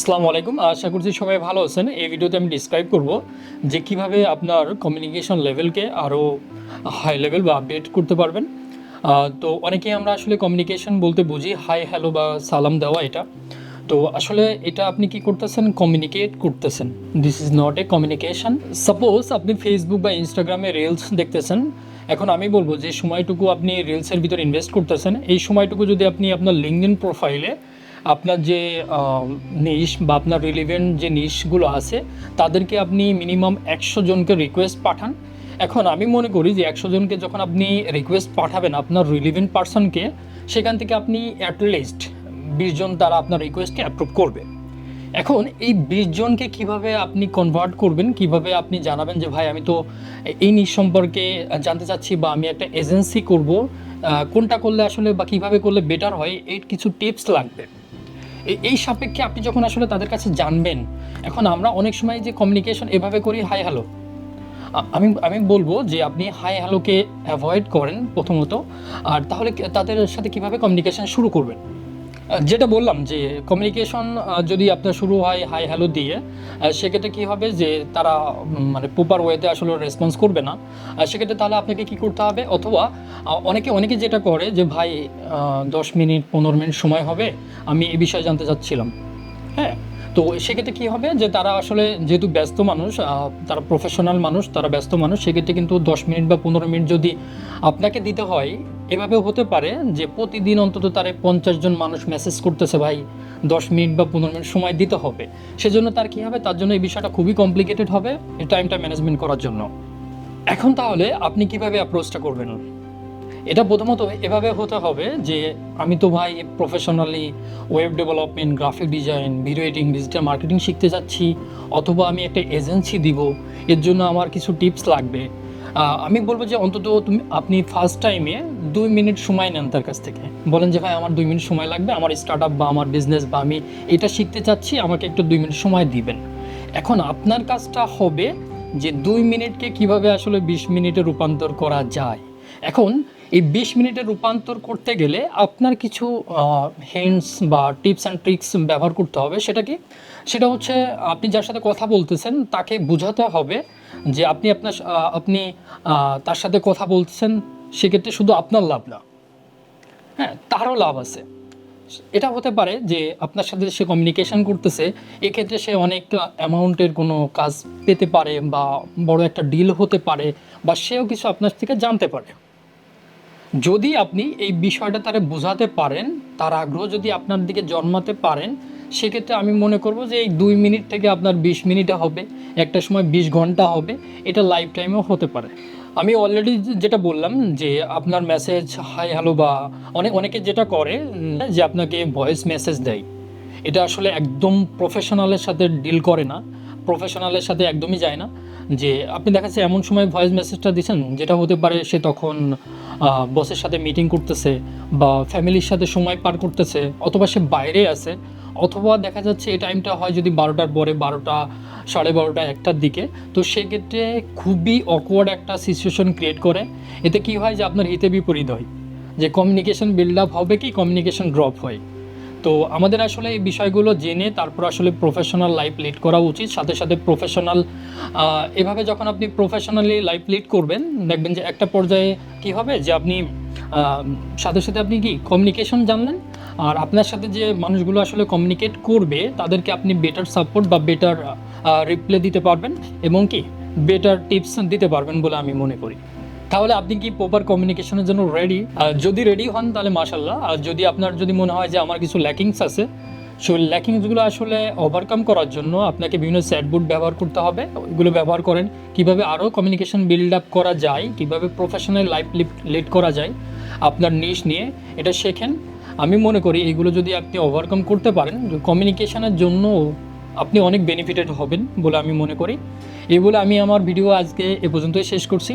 আসসালামু আলাইকুম। আশা করছি সবাই ভালো আছেন। এই ভিডিওতে আমি ডিসক্রাইব করব যে কীভাবে আপনার কমিউনিকেশন লেভেলকে আরও হাই লেভেল বা আপডেট করতে পারবেন। তো অনেকেই আমরা আসলে কমিউনিকেশন বলতে বুঝি হাই হ্যালো বা সালাম দেওয়া এটা। তো আসলে এটা আপনি কি করতেছেন? কমিউনিকেট করতেছেন। This is not a communication suppose আপনি ফেসবুক বা ইনস্টাগ্রামে রিলস দেখতেছেন। এখন আমি বলব যে সময়টুকু আপনি রিলসের ভিতরে ইনভেস্ট করতেছেন। এই সময়টুকু যদি আপনি আপনার লিঙ্কডিন প্রোফাইলে আপনার যে নিশ বা আপনার রিলিভেন্ট যে নিশগুলো আছে, তাদেরকে আপনি মিনিমাম একশো জনকে রিকোয়েস্ট পাঠান। এখন আমি মনে করি যে একশো জনকে যখন আপনি রিকোয়েস্ট পাঠাবেন আপনার রিলিভেন্ট পার্সনকে সেখান থেকে আপনি অ্যাটলিস্ট বিশ জন তারা আপনার রিকোয়েস্টকে অ্যাপ্রুভ করবে। এখন এই বিশ জনকে কীভাবে আপনি কনভার্ট করবেন, কীভাবে আপনি জানাবেন যে, ভাই, আমি তো এই নিজ সম্পর্কে জানতে চাচ্ছি বা আমি একটা এজেন্সি করব কোনটা করলে আসলে বা কীভাবে করলে বেটার হয়? এর কিছু টিপস লাগবে। এই- সাপেক্ষে আপনি যখন আসলে তাদের কাছে জানবেন, এখন আমরা অনেক সময় যে কমিউনিকেশন এভাবে করি হাই হ্যালো আমি আমি বলব যে আপনি হাই হ্যালোকে অ্যাভয়েড করেন প্রথমত, আর তাহলে তাদের সাথে কীভাবে কমিউনিকেশন শুরু করবেন? যেটা বললাম যে কমিউনিকেশন যদি আপনার শুরু হয় হাই হ্যালো দিয়ে সেক্ষেত্রে কী হবে যে তারা মানে প্রপার ওয়েতে আসলে রেসপন্স করবে না। সেক্ষেত্রে তাহলে আপনাকে কি করতে হবে? অথবা অনেকে অনেকে যেটা করে যে, ভাই দশ মিনিট, পনেরো মিনিট সময় হবে, আমি এই বিষয়ে জানতে চাচ্ছিলাম। হ্যাঁ? তো সেক্ষেত্রে কী হবে যে তারা আসলে যেহেতু ব্যস্ত মানুষ তারা প্রফেশনাল মানুষ, তারা ব্যস্ত মানুষ, সেক্ষেত্রে কিন্তু দশ মিনিট বা পনেরো মিনিট যদি আপনাকে দিতে হয় এভাবে হতে পারে যে প্রতিদিন অন্তত তারে পঞ্চাশ জন মানুষ মেসেজ করতেছে, ভাই, দশ মিনিট বা পনেরো মিনিট সময় দিতে হবে। সেজন্য তার কী হবে? তার জন্য এই বিষয়টা খুবই কমপ্লিকেটেড হবে, এই টাইমটা ম্যানেজমেন্ট করার জন্য। এখন তাহলে আপনি কীভাবে অ্যাপ্রোচটা করবেন? এটা প্রথমত এভাবে হতে হবে যে আমি তো ভাই professionally web development graphic design video editing digital marketing শিখতে যাচ্ছি, অথবা আমি একটা এজেন্সি দিব, এর জন্য আমার কিছু টিপস লাগবে। আমি বলব যে অন্তত তুমি, আপনি ফার্স্ট টাইমে দুই মিনিট সময় নেন তার কাছ থেকে। বলেন যে ভাই আমার দুই মিনিট সময় লাগবে, আমার স্টার্ট আপ বা আমার বিজনেস বা আমি এটা শিখতে চাচ্ছি, আমাকে একটু দুই মিনিট সময় দিবেন। এখন আপনার কাজটা হবে যে দুই মিনিটকে কীভাবে আসলে বিশ মিনিটে রূপান্তর করা যায়। এখন এই বিশ মিনিটে রূপান্তর করতে গেলে আপনার কিছু হেন্ডস বা টিপস অ্যান্ড ট্রিক্স ব্যবহার করতে হবে। সেটা কি? সেটা হচ্ছে আপনি যার সাথে কথা বলতেছেন, তাকে বোঝাতে হবে যে আপনি আপনার আপনি তার সাথে কথা বলতেছেন, সেক্ষেত্রে শুধু আপনার লাভ না। হ্যাঁ তারও লাভ আছে। এটা হতে পারে যে আপনার সাথে সে কমিউনিকেশন করতেছে, এক্ষেত্রে সে অনেক অ্যামাউন্টের কোনো কাজ পেতে পারে বা বড় একটা ডিল হতে পারে বা সেও কিছু আপনার থেকে জানতে পারে। যদি আপনি এই বিষয়টা তারা বোঝাতে পারেন, তার আগ্রহ যদি আপনার দিকে জন্মাতে পারেন, সেক্ষেত্রে আমি মনে করব যে এই দুই মিনিট থেকে আপনার বিশ মিনিটে হবে, একটা সময় বিশ ঘণ্টা হবে, এটা লাইফ টাইমেও হতে পারে। আমি অলরেডি যেটা বললাম যে, আপনার মেসেজ হাই হ্যালো বা অনেক অনেকে যেটা করে যে আপনাকে ভয়েস মেসেজ দেয়। এটা আসলে একদম প্রফেশনালের সাথে ডিল করে না। প্রফেশনালের সাথে একদমই যায় না। যে আপনি দেখা যাচ্ছে এমন সময় ভয়েস মেসেজটা দিচ্ছেন যেটা হতে পারে সে তখন বসের সাথে মিটিং করতেছে বা ফ্যামিলির সাথে সময় পার করতেছে অথবা সে বাইরে আছে, অথবা দেখা যাচ্ছে এই টাইমটা হয় যদি বারোটার পরে বারোটা, সাড়ে বারোটা, একটার দিকে। তো সেক্ষেত্রে খুবই অকওয়ার্ড একটা সিচুয়েশন ক্রিয়েট করে। এতে কি হয় যে আপনার হিতে বিপরীত হয়। যে কমিউনিকেশন বিল্ড আপ হবে কি কমিউনিকেশন ড্রপ হয়। তো আমাদের আসলে এই বিষয়গুলো জেনে তারপর আসলে প্রফেশনাল লাইফ লিড করা উচিত। সাথে সাথে প্রফেশনাল এভাবে যখন আপনি প্রফেশনালি লাইফ লিড করবেন, দেখবেন যে একটা পর্যায়ে কি হবে যে আপনি সাথে সাথে আপনি কি কমিউনিকেশন জানলেন, আর আপনার সাথে যে মানুষগুলো আসলে কমিউনিকেট করবে, তাদেরকে আপনি বেটার সাপোর্ট বা বেটার রিপ্লে দিতে পারবেন এবং কি বেটার টিপস দিতে পারবেন বলে আমি মনে করি। তাহলে আপনি কি প্রপার কমিউনিকেশনের জন্য রেডি যদি রেডি হন তাহলে মাশাল্লাহ আর যদি আপনার যদি মনে হয় যে আমার কিছু ল্যাকিংস আছে, সেই ল্যাকিংসগুলো আসলে ওভারকাম করার জন্য আপনাকে বিভিন্ন স্যাটবুট ব্যবহার করতে হবে। ওইগুলো ব্যবহার করেন। কীভাবে আরও কমিউনিকেশন বিল্ড আপ করা যায়, কীভাবে প্রফেশনাল লাইফ লিড করা যায়, আপনার নিশ নিয়ে এটা শেখেন। আমি মনে করি এগুলো যদি আপনি ওভারকাম করতে পারেন কমিউনিকেশনের জন্য আপনি অনেক বেনিফিটেড হবেন বলে আমি মনে করি। এই বলে আমি আমার ভিডিও আজকে এ পর্যন্তই শেষ করছি।